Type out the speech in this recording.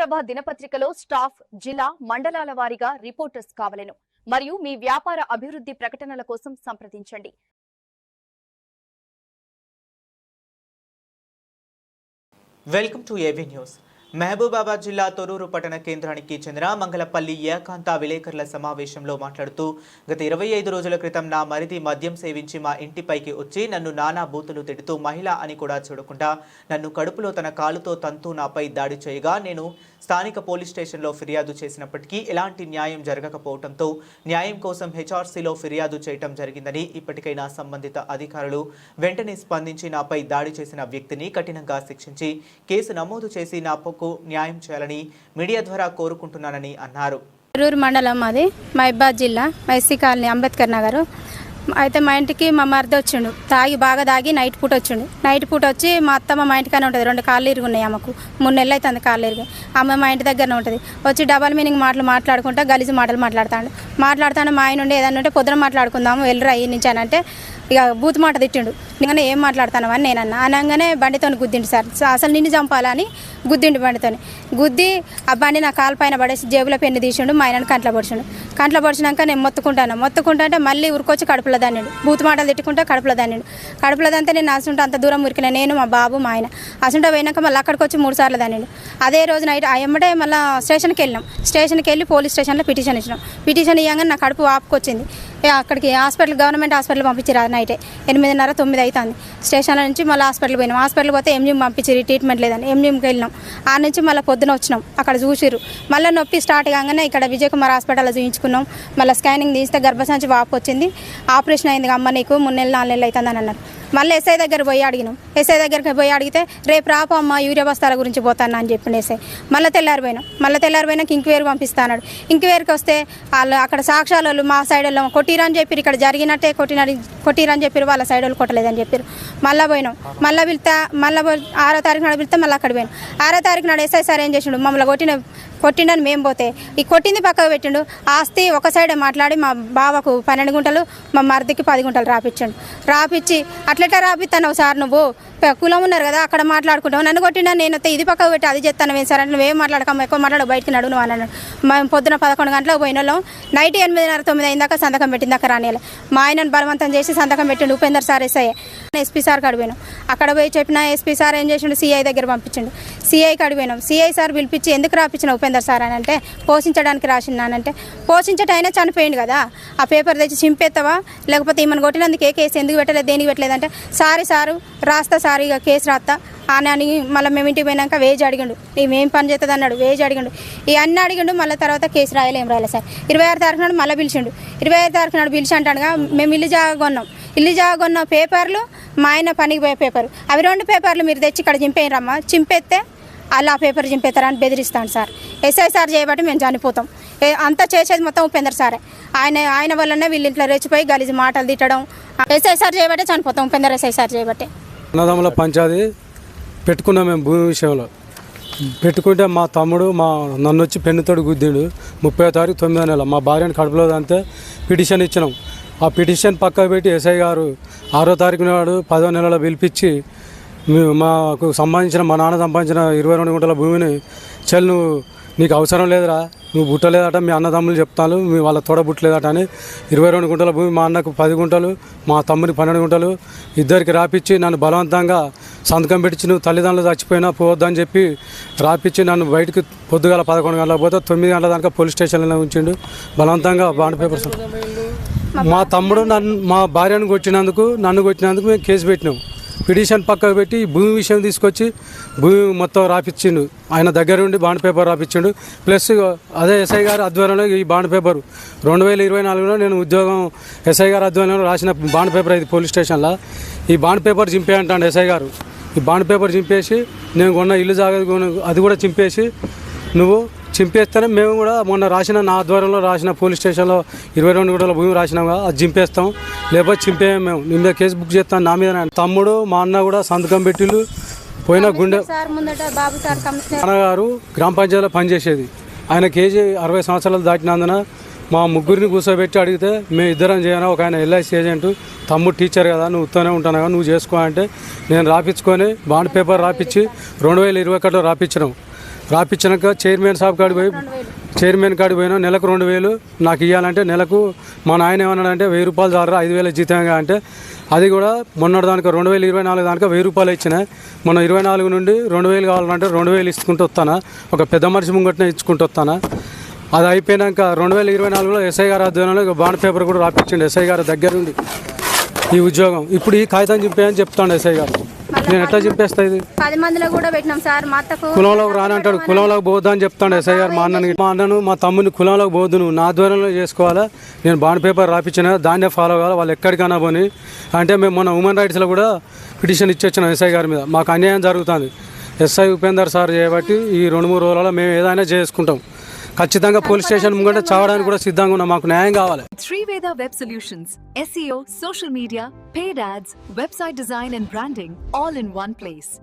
ప్రభ దినపత్రికలో స్టాఫ్ జిల్లా మండలాల వారీగా రిపోర్టర్స్ కావలను. మరియు మీ వ్యాపార అభివృద్ధి ప్రకటనల కోసం సంప్రదించండి. Welcome to AB news Mahabubabad జిల్లా తొరూరు పట్టణ కేంద్రానికి చెందిన మంగళపల్లి ఏకాంత విలేకరుల సమావేశంలో మాట్లాడుతూ గత ఇరవై ఐదు రోజుల క్రితం నా మరిది మద్యం సేవించి మా ఇంటిపైకి వచ్చి నన్ను నానా బూతులు తిడుతూ మహిళ అని కూడా చూడకుండా నన్ను కడుపులో తన కాలుతో తంతు నాపై దాడి చేయగా నేను స్థానిక పోలీస్ స్టేషన్లో ఫిర్యాదు చేసినప్పటికీ ఎలాంటి న్యాయం జరగకపోవడంతో న్యాయం కోసం హెచ్ఆర్సీలో ఫిర్యాదు చేయటం జరిగిందని ఇప్పటికైనా సంబంధిత అధికారులు వెంటనే స్పందించి నాపై దాడి చేసిన వ్యక్తిని కఠినంగా శిక్షించి కేసు నమోదు చేసి నా నాపకు న్యాయం చేయాలని మీడియా ద్వారా కోరుకుంటున్నానని అన్నారు. రూరు మండలం మాది మహిబాద్ జిల్లా మైసీ కాలనీ అంబేద్కర్ నగర్. అయితే మా ఇంటికి మా మరిది వచ్చిండు. తాగి బాగా తాగి నైట్ పూట వచ్చిండు. నైట్ పూట వచ్చి మా అత్తమ్మ మా ఇంటికానే ఉంటుంది. రెండు కాళ్ళు ఇరుగు ఉన్నాయి ఆమెకు. మూడు నెలలు అవుతుంది కాళ్ళు ఇరిగి. ఆమె మా ఇంటి దగ్గరనే ఉంటుంది. వచ్చి డబల్ మీనింగ్ మాటలు మాట్లాడుకుంటా గలీజు మాటలు మాట్లాడతాడు. మాట్లాడతాను మా ఆయన ఉండి ఏదన్నా ఉంటే పొద్దున మాట్లాడుకుందాము వెళ్ళరా ఈ నుంచి అని అంటే ఇక బూత్ మాట తిట్టిండు. నేను ఏం మాట్లాడతాను అని నేను అన్న అనగానే బండితో గుద్దిండు సార్. సో అసలు నిన్ను చంపాలని? గుద్దిండు బండితోని. గుద్ది ఆ బండి నా కాలు పైన పడేసి జేబులో పెన్ను తీసిండు. మా ఆయనను కంట్లో పొడిచిండు. కంట్లో పొడిచినాక నేను మొత్తుకుంటాను. మొత్తుకుంటా అంటే మళ్ళీ ఉరికొచ్చి కడుపులో దాన్నాడు బూత్ మాటలు తిట్టుకుంటా కడుపులో దాన్నాడు కడుపులో దాంతో నేను అసుంట అంత దూరం ఉరికిన నేను మా బాబు మా ఆయన. అసుంట పోయినాక మళ్ళీ అక్కడికి వచ్చి మూడు సార్లు దాన్నాడు అదే రోజు నైట్ ఆ ఎమ్మటే మళ్ళీ స్టేషన్కి వెళ్ళినాం. స్టేషన్కి వెళ్ళి పోలీస్ స్టేషన్లో పిటిషన్ ఇచ్చినాం. పిటిషన్ ఇవ్వగానే నా కడుపు వాపుకొచ్చింది అక్కడికి హాస్పిటల్ గవర్నమెంట్ హాస్పిటల్ పంపించారు అది నైటే. ఎనిమిదిన్నర తొమ్మిది అవుతుంది స్టేషన్ల నుంచి మళ్ళీ హాస్పిటల్ పోయినాం. హాస్పిటల్ పోతే ఎంజిఎం పంపించారు ట్రీట్మెంట్ లేదని. ఎంజిఎంకి వెళ్ళినాం. ఆ నుంచి మళ్ళీ పొద్దున వచ్చినాం. అక్కడ చూసిర్రు. మళ్ళీ నొప్పి స్టార్ట్ కాగానే ఇక్కడ విజయకుమార్ హాస్పిటల్లో చూయించుకున్నాం. మళ్ళీ స్కానింగ్ తీస్తే గర్భసంచి వాపు వచ్చింది ఆపరేషన్ అయింది. అమ్మ నీకు మూడు నెలలు నాలుగు నెలలు అవుతుందని అన్నారు. మళ్ళీ ఎస్ఐ దగ్గర పోయి అడిగినాం. ఎస్ఐ దగ్గరికి పోయి అడిగితే రేపు రాపు అమ్మ యూరియా బస్తాల గురించి పోతాను అని చెప్పిన ఎస్ఐ. మళ్ళీ తెల్లారిపోయినాం మళ్ళీ తెల్లారిపోయినాక ఇంక్వైరీ పంపిస్తాడు ఇంక్వైరీకి వస్తే వాళ్ళు అక్కడ సాక్ష్యాల వాళ్ళు మా సైడ్ వాళ్ళు కొట్టిరని చెప్పి ఇక్కడ జరిగినట్టే కొట్టిన కొట్టిరని చెప్పారు వాళ్ళ సైడ్ వాళ్ళు కొట్టలేదని చెప్పారు మళ్ళీ పోయినాం. మళ్ళీ పిలితే మళ్ళీ ఆరో తారీఖు నాడు పిలితే మళ్ళీ అక్కడ పోయినాం. ఆరో తారీఖు నాడు ఎస్ఐ సార్ ఏం చేసిండు? మమ్మల్ని కొట్టిన కొట్టిండని మేము పోతే. ఈ కొట్టింది పక్కకు పెట్టిండు. ఆస్తి ఒక సైడే మాట్లాడి మా బావకు పన్నెండు గుంటలు మా మరిదికి పది గుంటలు రాపిచ్చాడు. రాపిచ్చి అట్లెట్లా రాపిస్తాను సార్ నువ్వు? కులం ఉన్నారు కదా అక్కడ మాట్లాడుకుంటావు. నన్ను కొట్టినా నేను వస్తే ఇది పక్కకు పెట్టి అది చెప్తాను ఏం సార్? అంటే నువ్వేం మాట్లాడకమ్మ ఎక్కువ మాట్లాడు బయటికి నడు నువ్వు అన్నాడు. మేము పొద్దున పదకొండు గంటలకు పోయిన వాళ్ళం నైట్ ఎనిమిదిన్నర తొమ్మిది అయిందాక సంతకం పెట్టిందాక రానియాలి. మా ఆయనను బలవంతం చేసి సంతకం పెట్టిండు Upender sir SI. SP sir కాడ అక్కడ పోయి చెప్పిన ఎస్పీ సార్ ఏం చేసిండు సిఐ దగ్గర పంపించండు. సిఐ కాడ పోయినాం. సిఐ సార్ పిలిపించి ఎందుకు రాపించిన ఉపేందర్ సార్ అని అంటే పోషించడానికి రాసినానంటే పోషించట అయినా చనిపోయింది కదా. ఆ పేపర్ తెచ్చి చింపేస్తావా లేకపోతే ఈమెను కొట్టినందుకు ఏ కేసు ఎందుకు పెట్టలేదు దేనికి పెట్టలేదంటే సారీ సారు రాస్తా సారీ ఇక కేసు రాస్తా అని అని మళ్ళీ మేము ఇంటికి పోయినాక వేజ్ అడిగిండు. ఏం పని చేస్తుంది అన్నాడు. వేజ్ అడిగిండు. ఈ అన్ని అడిగిండు మళ్ళీ తర్వాత కేసు రాయలే ఏం రాయలే సార్. ఇరవై ఆరు తారీఖు నాడు మళ్ళీ పిలిచిండు. ఇరవై ఆరు తారీఖు నాడు పిలిచి అంటాడుగా మేము ఇల్లు జాగా కొన్నాం. ఇల్లు జాగా కొన్న పేపర్లు మా ఆయన పనికి పోయే పేపర్. అవి రెండు పేపర్లు మీరు తెచ్చి ఇక్కడ చింపేయరమ్మా చింపేస్తే అలా పేపర్ చింపేతారని బెదిరిస్తాను సార్. ఎస్ఐ సార్ చేయబట్టి మేము చనిపోతాం. అంతా చేసేది మొత్తం ఉపేంద్ర సారే. ఆయన ఆయన వల్లనే వీళ్ళ ఇంట్లో రెచ్చిపోయి గలీజు మాటలు తిట్టడం. ఎస్ఐ సార్ చేయబట్టే చనిపోతాం ఉపేంద్ర ఎస్ఐ సార్ చేయబట్టే. అన్నదమ్ముల పంచాది పెట్టుకున్నాం మేము భూమి విషయంలో. పెట్టుకుంటే మా తమ్ముడు మా నన్ను వచ్చి పెన్నుతోడు గుద్దిండు. ముప్పై తారీఖు తొమ్మిదో నెల మా భార్యను కడుపులో అంతే పిటిషన్ ఇచ్చినాం. ఆ పిటిషన్ పక్కకు పెట్టి ఎస్ఐ గారు ఆరో తారీఖు నాడు పదో నెలలో పిలిపించి మాకు సంబంధించిన మా నాన్న సంపాదించిన ఇరవై రెండు గుంటల భూమిని చెల్లి నువ్వు నీకు అవసరం లేదురా నువ్వు బుట్టలేదట మీ అన్నదమ్ములు చెప్తాను మీ వాళ్ళ తోడ బుట్టలేదట అని ఇరవై రెండు గుంటల భూమి మా అన్నకు పది గుంటలు మా తమ్ముని పన్నెండు గుంటలు ఇద్దరికి రాపిచ్చి నన్ను బలవంతంగా సంతకం పెట్టించి నువ్వు తల్లిదండ్రులు చచ్చిపోయినా పోవద్దని చెప్పి రాపిచ్చి నన్ను బయటకు పొద్దుగాల పదకొండు గంటలకు పోతే తొమ్మిది గంటల దాకా పోలీస్ స్టేషన్లో ఉంచిండు. బలవంతంగా బాండ్ పేపర్స్ మా తమ్ముడు నన్ను మా భార్యను కొట్టినందుకు నన్ను కొట్టినందుకు మేము కేసు పెట్టినాం. పిటిషన్ పక్కకు పెట్టి భూమి విషయం తీసుకొచ్చి భూమి మొత్తం రాపిచ్చిండు. ఆయన దగ్గర ఉండి బాండ్ పేపర్ రాపిచ్చిండు. ప్లస్ అదే ఎస్ఐ గారి ఆధ్వర్యంలో ఈ బాండ్ పేపర్ రెండు వేల ఇరవై నాలుగులో నేను ఉద్యోగం ఎస్ఐ గారి ఆధ్వర్యంలో రాసిన బాండ్ పేపర్ ఇది పోలీస్ స్టేషన్లో. ఈ బాండ్ పేపర్ చింపే అంటాడు ఎస్ఐ గారు. ఈ బాండ్ పేపర్ చింపేసి నేను కొన్న ఇల్లు జాగ్రత్త అది కూడా చింపేసి నువ్వు చింపేస్తేనే మేము కూడా మొన్న రాసిన నా ఆధ్వర్యంలో రాసిన పోలీస్ స్టేషన్లో ఇరవై రెండు గంటల భూమి రాసినాం కదా అది చింపేస్తాం. లేకపోతే చింపేయం మేము. నీ మీద కేసు బుక్ చేస్తాను నా మీద తమ్ముడు మా అన్న కూడా సంతకం పెట్టిళ్ళు పోయిన గుండె నాన్నగారు గ్రామ పంచాయతీలో పనిచేసేది. ఆయన కేజీ అరవై సంవత్సరాలు దాటినందున మా ముగ్గురిని కూర్చోబెట్టి అడిగితే మేము ఇద్దరం చేయనా? ఒక ఆయన ఎల్ఐసి ఏజెంట్ తమ్ముడు టీచర్ కదా నువ్వు ఉత్తనే ఉంటాను? కదా నువ్వు చేసుకో అంటే నేను రాపించుకొని బాండ్ పేపర్ రాపించి రెండు వేల ఇరవై ఒకటిలో రాపించినాం. రాపించినాక చైర్మన్ సాబ్ కాడికి పోయి చైర్మన్ కాడికి పోయినా నెలకు రెండు వేలు నాకు ఇవ్వాలంటే నెలకు మా నాయన ఏమన్నాడంటే వెయ్యి రూపాయలు చాలరా ఐదు వేల జీతంగా అంటే. అది కూడా మొన్నటి దానికి రెండు వేలు ఇరవై నాలుగు దానికి వెయ్యి రూపాయలు ఇచ్చిన. మొన్న ఇరవై నాలుగు నుండి రెండు వేలు కావాలంటే రెండు వేలు ఇచ్చుకుంటూ వస్తానా. ఒక పెద్ద మనిషి ముంగట్నే ఇచ్చుకుంటూ వస్తానా. అది అయిపోయినాక రెండు వేల ఇరవై నాలుగులో ఎస్ఐ గారు ఆధ్వర్యంలో బాండ్ పేపర్ కూడా రాపించండి ఎస్ఐ గారి దగ్గరుండి ఈ ఉద్యోగం. ఇప్పుడు ఈ కాగితం చింపేయని చెప్తాడు ఎస్ఐ గారు. నేను ఎట్లా చింపేస్తా ఇది? పది మందిలో కూడా పెట్టినాం సార్. మా అత్తకు కులంలోకి రానంటాడు. కులంలోకి పోద్దా అని చెప్తాడు ఎస్ఐ గారు మా అన్నని. మా అన్నను మా తమ్ముని కులంలోకి పోద్దు నువ్వు. నా ఆధ్వర్యంలో చేసుకోవాలా? నేను బాండ్ పేపర్ రాపించిన దాన్నే ఫాలో కావాలి? వాళ్ళు ఎక్కడికైనా పోని. అంటే మేము మొన్న హ్యూమన్ రైట్స్లో కూడా పిటిషన్ ఇచ్చొచ్చినాం ఎస్ఐ గారి మీద. మాకు అన్యాయం జరుగుతుంది. ఎస్ఐ ఉపేందర్ సార్ చేయబట్టి ఈ రెండు మూడు రోజులలో మేము ఏదైనా చేసుకుంటాం. ఖచ్చితంగా పోలీస్ స్టేషన్ ముంగట చావడానికి కూడా సిద్ధంగా ఉన్నా మాకు న్యాయం కావాలి. Sriveda web solutions SEO social media paid ads website design and branding all in one place